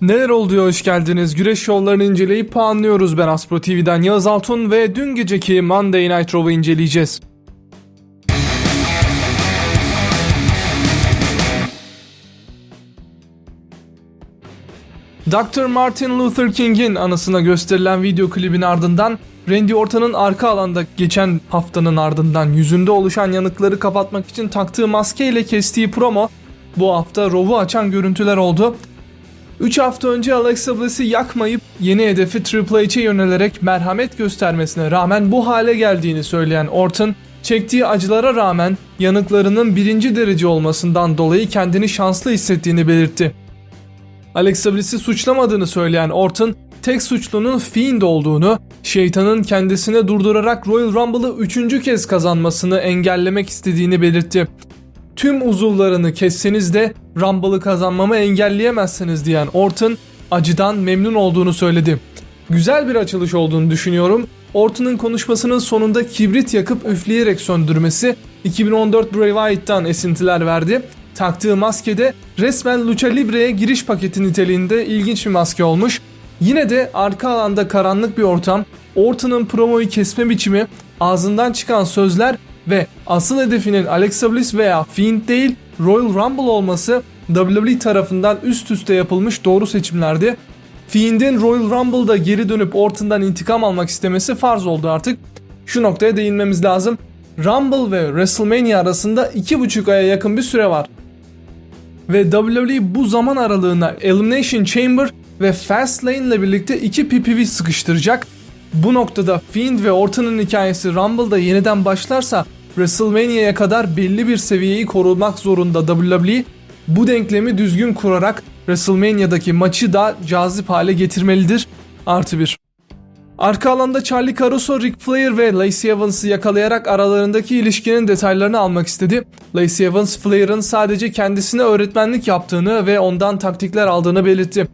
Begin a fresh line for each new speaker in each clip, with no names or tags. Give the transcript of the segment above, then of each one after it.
Neler oluyor hoş geldiniz. Güreş şovlarını inceleyip puanlıyoruz. Ben Aspro TV'den Yağız Altun ve dün geceki Monday Night Raw'u inceleyeceğiz. Dr. Martin Luther King'in anısına gösterilen video klibin ardından Randy Orton'un arka alanda geçen haftanın ardından yüzünde oluşan yanıkları kapatmak için taktığı maskeyle kestiği promo bu hafta Raw'u açan görüntüler oldu. 3 hafta önce Alexa Bliss'i yakmayıp yeni hedefi Triple H'e yönelerek merhamet göstermesine rağmen bu hale geldiğini söyleyen Orton, çektiği acılara rağmen yanıklarının birinci derece olmasından dolayı kendini şanslı hissettiğini belirtti. Alexa Bliss'i suçlamadığını söyleyen Orton, tek suçlunun Fiend olduğunu, şeytanın kendisine durdurarak Royal Rumble'ı üçüncü kez kazanmasını engellemek istediğini belirtti. Tüm uzuvlarını kesseniz de Rumble'ı kazanmamı engelleyemezsiniz diyen Orton, acıdan memnun olduğunu söyledi. Güzel bir açılış olduğunu düşünüyorum. Orton'un konuşmasının sonunda kibrit yakıp üfleyerek söndürmesi 2014 Bray Wyatt'tan esintiler verdi. Taktığı maskede resmen Lucha Libre'ye giriş paketi niteliğinde ilginç bir maske olmuş. Yine de arka alanda karanlık bir ortam, Orton'un promoyu kesme biçimi, ağzından çıkan sözler ve asıl hedefinin Alexa Bliss veya Fiend değil Royal Rumble olması WWE tarafından üst üste yapılmış doğru seçimlerdi. Fiend'in Royal Rumble'da geri dönüp Orton'dan intikam almak istemesi farz oldu artık. Şu noktaya değinmemiz lazım. Rumble ve WrestleMania arasında 2,5 aya yakın bir süre var. Ve WWE bu zaman aralığına Elimination Chamber ve Fastlane ile birlikte iki PPV sıkıştıracak. Bu noktada Fiend ve Orton'un hikayesi Rumble'da yeniden başlarsa WrestleMania'ya kadar belli bir seviyeyi korumak zorunda WWE. Bu denklemi düzgün kurarak WrestleMania'daki maçı da cazip hale getirmelidir. Artı bir. Arka alanda Charlie Caruso, Ric Flair ve Lacey Evans'ı yakalayarak aralarındaki ilişkinin detaylarını almak istedi. Lacey Evans, Flair'ın sadece kendisine öğretmenlik yaptığını ve ondan taktikler aldığını belirtti.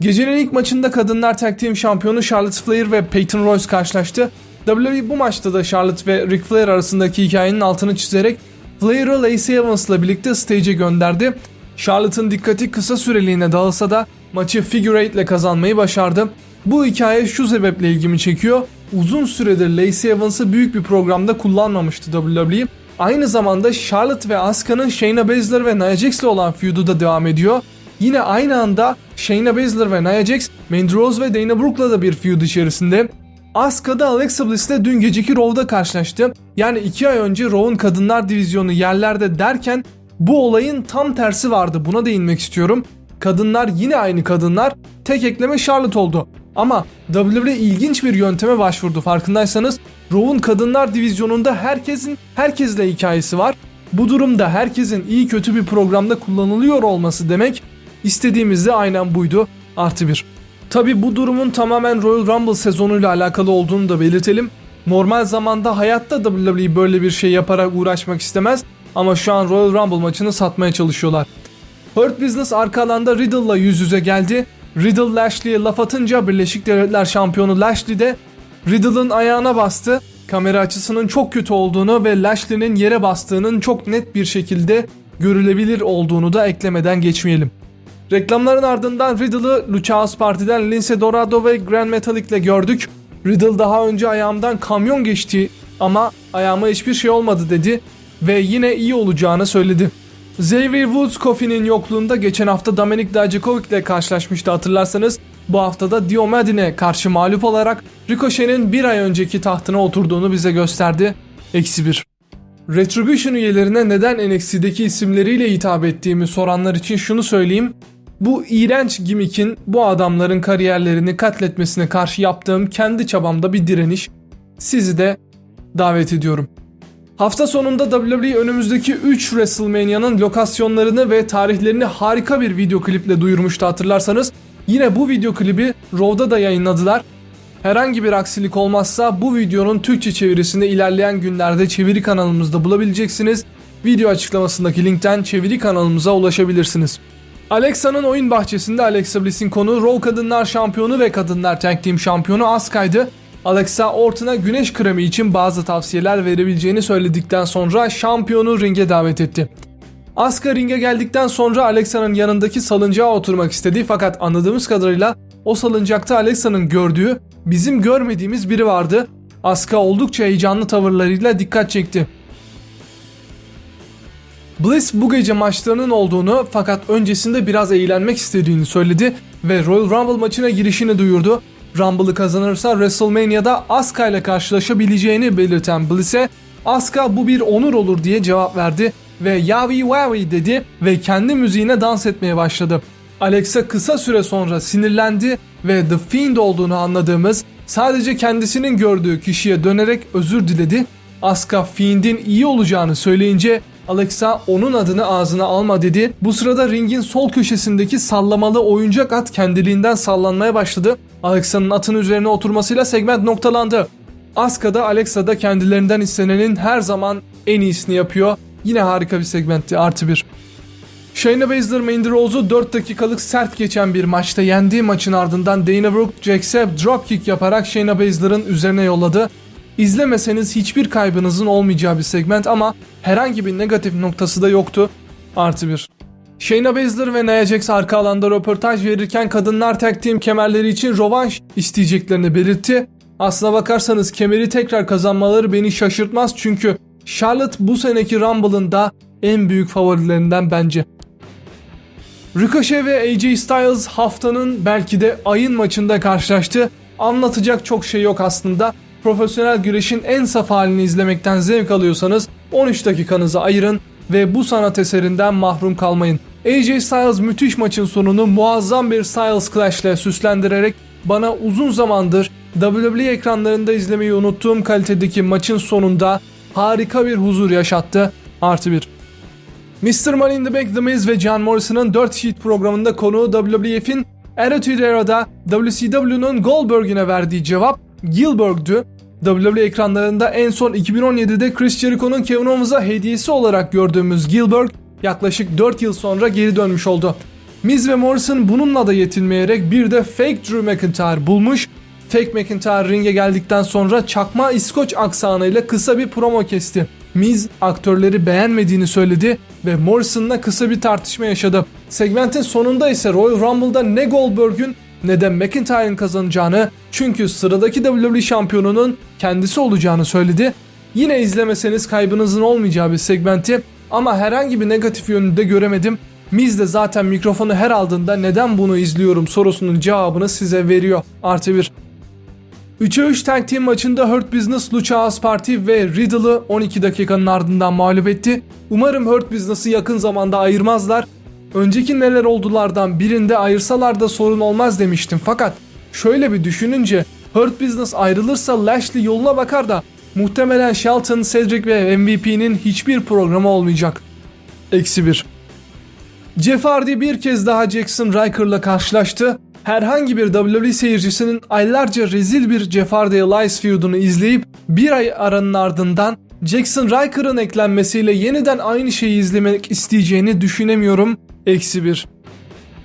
Gecenin ilk maçında kadınlar tag team şampiyonu Charlotte Flair ve Peyton Royce karşılaştı. WWE bu maçta da Charlotte ve Ric Flair arasındaki hikayenin altını çizerek Flair'ı Lacey Evans'la birlikte stage'e gönderdi. Charlotte'ın dikkati kısa süreliğine dağılsa da maçı figure 8 ile kazanmayı başardı. Bu hikaye şu sebeple ilgimi çekiyor. Uzun süredir Lacey Evans'ı büyük bir programda kullanmamıştı WWE. Aynı zamanda Charlotte ve Asuka'nın Shayna Baszler ve Nia Jax'le olan feud'u da devam ediyor. Yine aynı anda Shayna Baszler ve Nia Jax, Mandy Rose ve Dana Brooke'la da bir feud içerisinde. Asuka da Alexa Bliss'le dün geceki Raw'da karşılaştı. Yani 2 ay önce Raw'un kadınlar divizyonu yerlerde derken bu olayın tam tersi vardı. Buna değinmek istiyorum. Kadınlar yine aynı kadınlar. Tek ekleme Charlotte oldu. Ama WWE ilginç bir yönteme başvurdu farkındaysanız. Raw'un kadınlar divizyonunda herkesin herkesle hikayesi var. Bu durumda herkesin iyi kötü bir programda kullanılıyor olması demek. İstediğimiz de aynen buydu. Artı bir. Tabi bu durumun tamamen Royal Rumble sezonuyla alakalı olduğunu da belirtelim. Normal zamanda hayatta WWE böyle bir şey yaparak uğraşmak istemez ama şu an Royal Rumble maçını satmaya çalışıyorlar. Hurt Business arka alanda Riddle'la yüz yüze geldi. Riddle Lashley'e laf atınca Birleşik Devletler şampiyonu Lashley de Riddle'ın ayağına bastı. Kamera açısının çok kötü olduğunu ve Lashley'nin yere bastığının çok net bir şekilde görülebilir olduğunu da eklemeden geçmeyelim. Reklamların ardından Riddle'ı Lucha House Party'den Lince Dorado ve Grand Metalik ile gördük. Riddle daha önce ayağımdan kamyon geçti ama ayağıma hiçbir şey olmadı dedi ve yine iyi olacağını söyledi. Xavier Woods Kofi'nin yokluğunda geçen hafta Dominik Dijakovic ile karşılaşmıştı hatırlarsanız. Bu haftada Dio Madin'e karşı mağlup olarak Ricochet'in bir ay önceki tahtına oturduğunu bize gösterdi. Eksi bir. Retribution üyelerine neden NXT'deki isimleriyle hitap ettiğimi soranlar için şunu söyleyeyim. Bu iğrenç gimikin bu adamların kariyerlerini katletmesine karşı yaptığım kendi çabamda bir direniş. Sizi de davet ediyorum. Hafta sonunda WWE önümüzdeki 3 WrestleMania'nın lokasyonlarını ve tarihlerini harika bir video kliple duyurmuştu hatırlarsanız. Yine bu video klibi Raw'da da yayınladılar. Herhangi bir aksilik olmazsa bu videonun Türkçe çevirisini ilerleyen günlerde çeviri kanalımızda bulabileceksiniz. Video açıklamasındaki linkten çeviri kanalımıza ulaşabilirsiniz. Alexa'nın oyun bahçesinde Alexa Bliss'in konu Raw Kadınlar Şampiyonu ve Kadınlar Tag Team Şampiyonu Asuka'ydı. Alexa Orton'a güneş kremi için bazı tavsiyeler verebileceğini söyledikten sonra şampiyonu ringe davet etti. Asuka ringe geldikten sonra Alexa'nın yanındaki salıncağa oturmak istedi fakat anladığımız kadarıyla o salıncakta Alexa'nın gördüğü bizim görmediğimiz biri vardı. Asuka oldukça heyecanlı tavırlarıyla dikkat çekti. Bliss bu gece maçlarının olduğunu fakat öncesinde biraz eğlenmek istediğini söyledi ve Royal Rumble maçına girişini duyurdu. Rumble'ı kazanırsa WrestleMania'da Asuka ile karşılaşabileceğini belirten Bliss'e Asuka bu bir onur olur diye cevap verdi ve yavi wavi dedi ve kendi müziğine dans etmeye başladı. Alexa kısa süre sonra sinirlendi ve The Fiend olduğunu anladığımız sadece kendisinin gördüğü kişiye dönerek özür diledi. Asuka Fiend'in iyi olacağını söyleyince Alexa onun adını ağzına alma dedi. Bu sırada ringin sol köşesindeki sallamalı oyuncak at kendiliğinden sallanmaya başladı. Alexa'nın atın üzerine oturmasıyla segment noktalandı. Asuka da Alexa da kendilerinden istenenin her zaman en iyisini yapıyor. Yine harika bir segmentti artı bir. Shayna Baszler Mandy Rose'u 4 dakikalık sert geçen bir maçta yendiği maçın ardından Dana Brooke Jax'e dropkick yaparak Shayna Baszler'ın üzerine yolladı. İzlemeseniz hiçbir kaybınızın olmayacağı bir segment ama herhangi bir negatif noktası da yoktu. Artı bir. Shayna Baszler ve Nia Jax arka alanda röportaj verirken kadınlar tag team kemerleri için rövanş isteyeceklerini belirtti. Aslına bakarsanız kemeri tekrar kazanmaları beni şaşırtmaz çünkü Charlotte bu seneki Rumble'ın da en büyük favorilerinden bence. Ricochet ve AJ Styles haftanın belki de ayın maçında karşılaştı. Anlatacak çok şey yok aslında. Profesyonel güreşin en saf halini izlemekten zevk alıyorsanız 13 dakikanızı ayırın ve bu sanat eserinden mahrum kalmayın. AJ Styles müthiş maçın sonunu muazzam bir Styles Clash ile süslendirerek bana uzun zamandır WWE ekranlarında izlemeyi unuttuğum kalitedeki maçın sonunda harika bir huzur yaşattı. Artı bir. Mr. Money in the Bank The Miz ve John Morrison'ın 4 Sheet programında konuğu WWF'in Attitude Era'da WCW'nun Goldberg'ine verdiği cevap Gilberg'dü. WWE ekranlarında en son 2017'de Chris Jericho'nun Kevin Owens'a hediyesi olarak gördüğümüz Gilbert yaklaşık 4 yıl sonra geri dönmüş oldu. Miz ve Morrison bununla da yetinmeyerek bir de fake Drew McIntyre bulmuş. Fake McIntyre ringe geldikten sonra çakma İskoç aksanıyla kısa bir promo kesti. Miz aktörleri beğenmediğini söyledi ve Morrison'la kısa bir tartışma yaşadı. Segmentin sonunda ise Royal Rumble'da ne Goldberg'ün ne de McIntyre'ın kazanacağını çünkü sıradaki WWE şampiyonunun kendisi olacağını söyledi. Yine izlemeseniz kaybınızın olmayacağı bir segmenti ama herhangi bir negatif yönünü de göremedim. Miz de zaten mikrofonu her aldığında neden bunu izliyorum sorusunun cevabını size veriyor. Artı bir. 3'e 3 tag team maçında Hurt Business, Lucha House Party ve Riddle'ı 12 dakikanın ardından mağlup etti. Umarım Hurt Business'ı yakın zamanda ayırmazlar. Önceki neler oldulardan birinde ayırsalar da sorun olmaz demiştim fakat şöyle bir düşününce Hurt Business ayrılırsa Lashley yoluna bakar da muhtemelen Shelton, Cedric ve MVP'nin hiçbir programı olmayacak. Eksi 1. Jeff Hardy bir kez daha Jackson Riker'la karşılaştı. Herhangi bir WWE seyircisinin aylarca rezil bir Jeff Hardy Elias feud'unu izleyip bir ay aranın ardından Jackson Riker'ın eklenmesiyle yeniden aynı şeyi izlemek isteyeceğini düşünemiyorum. Eksi 1.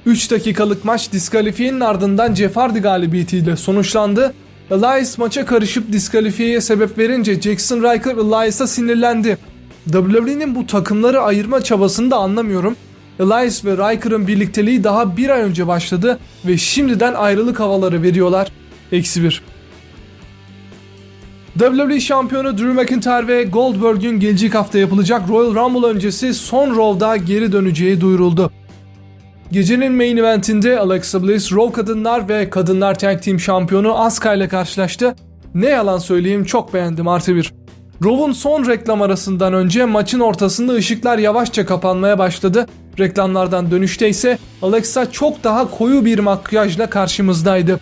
3 dakikalık maç diskalifiyenin ardından Jeff Hardy galibiyetiyle sonuçlandı. Elias maça karışıp diskalifiyeye sebep verince Jackson Riker Elias'a sinirlendi. WWE'nin bu takımları ayırma çabasını da anlamıyorum. Elias ve Riker'ın birlikteliği daha bir ay önce başladı ve şimdiden ayrılık havaları veriyorlar. Eksi 1. WWE şampiyonu Drew McIntyre ve Goldberg'ün gelecek hafta yapılacak Royal Rumble öncesi son Raw'da geri döneceği duyuruldu. Gecenin main eventinde Alexa Bliss, Raw kadınlar ve kadınlar tag team şampiyonu Asuka ile karşılaştı. Ne yalan söyleyeyim çok beğendim artı bir. Raw'un son reklam arasından önce maçın ortasında ışıklar yavaşça kapanmaya başladı. Reklamlardan dönüşte ise Alexa çok daha koyu bir makyajla karşımızdaydı.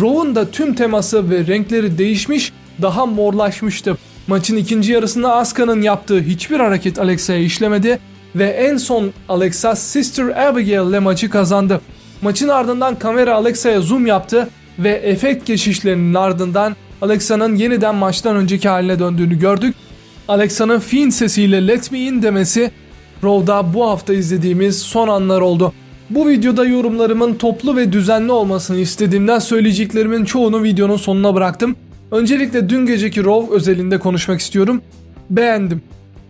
Raw'un da tüm teması ve renkleri değişmiş, daha morlaşmıştı. Maçın ikinci yarısında Asuka'nın yaptığı hiçbir hareket Alexa'ya işlemedi ve en son Alexa Sister Abigail ile maçı kazandı. Maçın ardından kamera Alexa'ya zoom yaptı ve efekt geçişlerinin ardından Alexa'nın yeniden maçtan önceki haline döndüğünü gördük. Alexa'nın Fiend sesiyle Let Me In demesi Raw'da bu hafta izlediğimiz son anlar oldu. Bu videoda yorumlarımın toplu ve düzenli olmasını istediğimden söyleyeceklerimin çoğunu videonun sonuna bıraktım. Öncelikle dün geceki Raw özelinde konuşmak istiyorum. Beğendim.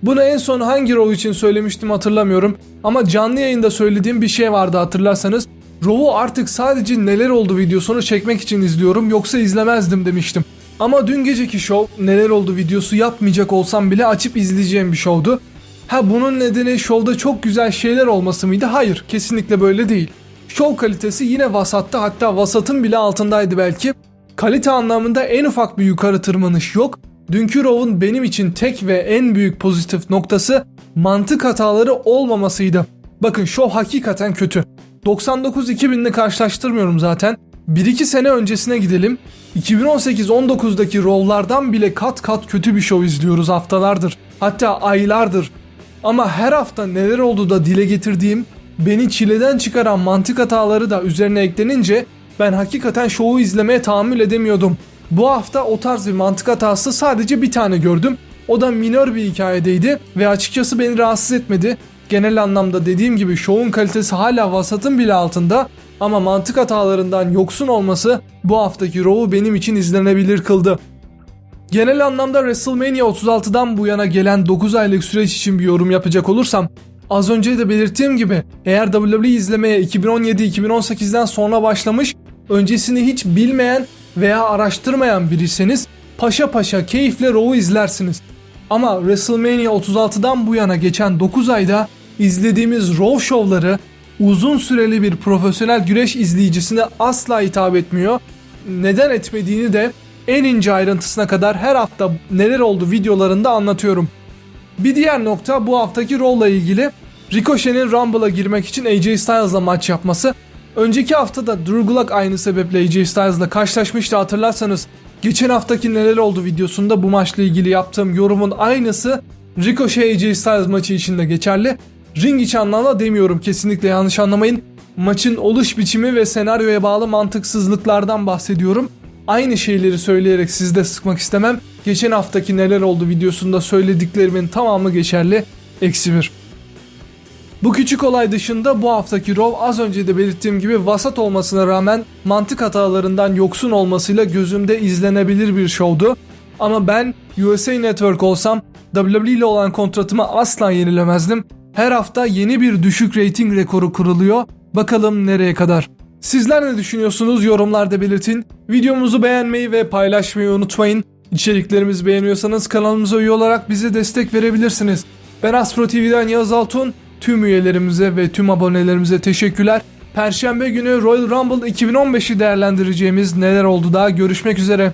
Bunu en son hangi Raw için söylemiştim hatırlamıyorum. Ama canlı yayında söylediğim bir şey vardı hatırlarsanız. Raw'u artık sadece neler oldu videosunu çekmek için izliyorum yoksa izlemezdim demiştim. Ama dün geceki show neler oldu videosu yapmayacak olsam bile açıp izleyeceğim bir showdu. Ha bunun nedeni şovda çok güzel şeyler olması mıydı? Hayır kesinlikle böyle değil. Şov kalitesi yine vasatta hatta vasatın bile altındaydı belki. Kalite anlamında en ufak bir yukarı tırmanış yok. Dünkü Raw'un benim için tek ve en büyük pozitif noktası mantık hataları olmamasıydı. Bakın şov hakikaten kötü. 99-2000'le karşılaştırmıyorum zaten. 1-2 sene öncesine gidelim. 2018-19'daki Raw'lardan bile kat kat kötü bir show izliyoruz haftalardır. Hatta aylardır. Ama her hafta neler oldu da dile getirdiğim, beni çileden çıkaran mantık hataları da üzerine eklenince ben hakikaten şovu izlemeye tahammül edemiyordum. Bu hafta o tarz bir mantık hatası sadece bir tane gördüm. O da minör bir hikayedeydi ve açıkçası beni rahatsız etmedi. Genel anlamda dediğim gibi şovun kalitesi hala vasatın bile altında ama mantık hatalarından yoksun olması bu haftaki Raw'u benim için izlenebilir kıldı. Genel anlamda WrestleMania 36'dan bu yana gelen 9 aylık süreç için bir yorum yapacak olursam az önce de belirttiğim gibi eğer WWE izlemeye 2017-2018'den sonra başlamış öncesini hiç bilmeyen veya araştırmayan biriyseniz paşa paşa keyifle Raw'u izlersiniz. Ama WrestleMania 36'dan bu yana geçen 9 ayda izlediğimiz Raw şovları uzun süreli bir profesyonel güreş izleyicisine asla hitap etmiyor. Neden etmediğini de en ince ayrıntısına kadar her hafta neler oldu videolarında anlatıyorum. Bir diğer nokta bu haftaki rolla ilgili Ricochet'in Rumble'a girmek için AJ Styles'la maç yapması. Önceki hafta da Drew Gulak aynı sebeple AJ Styles'la karşılaşmıştı hatırlarsanız. Geçen haftaki neler oldu videosunda bu maçla ilgili yaptığım yorumun aynısı Ricochet AJ Styles maçı için de geçerli. Ring içi anlamda demiyorum kesinlikle yanlış anlamayın. Maçın oluş biçimi ve senaryoya bağlı mantıksızlıklardan bahsediyorum. Aynı şeyleri söyleyerek sizi de sıkmak istemem. Geçen haftaki neler oldu videosunda söylediklerimin tamamı geçerli. Eksi bir. Bu küçük olay dışında bu haftaki Raw az önce de belirttiğim gibi vasat olmasına rağmen mantık hatalarından yoksun olmasıyla gözümde izlenebilir bir şovdu. Ama ben USA Network olsam WWE ile olan kontratımı asla yenilemezdim. Her hafta yeni bir düşük rating rekoru kuruluyor. Bakalım nereye kadar. Sizler ne düşünüyorsunuz yorumlarda belirtin. Videomuzu beğenmeyi ve paylaşmayı unutmayın. İçeriklerimizi beğeniyorsanız kanalımıza üye olarak bize destek verebilirsiniz. Ben Aspro TV'den Yağız Altun. Tüm üyelerimize ve tüm abonelerimize teşekkürler. Perşembe günü Royal Rumble 2015'i değerlendireceğimiz neler oldu daha görüşmek üzere.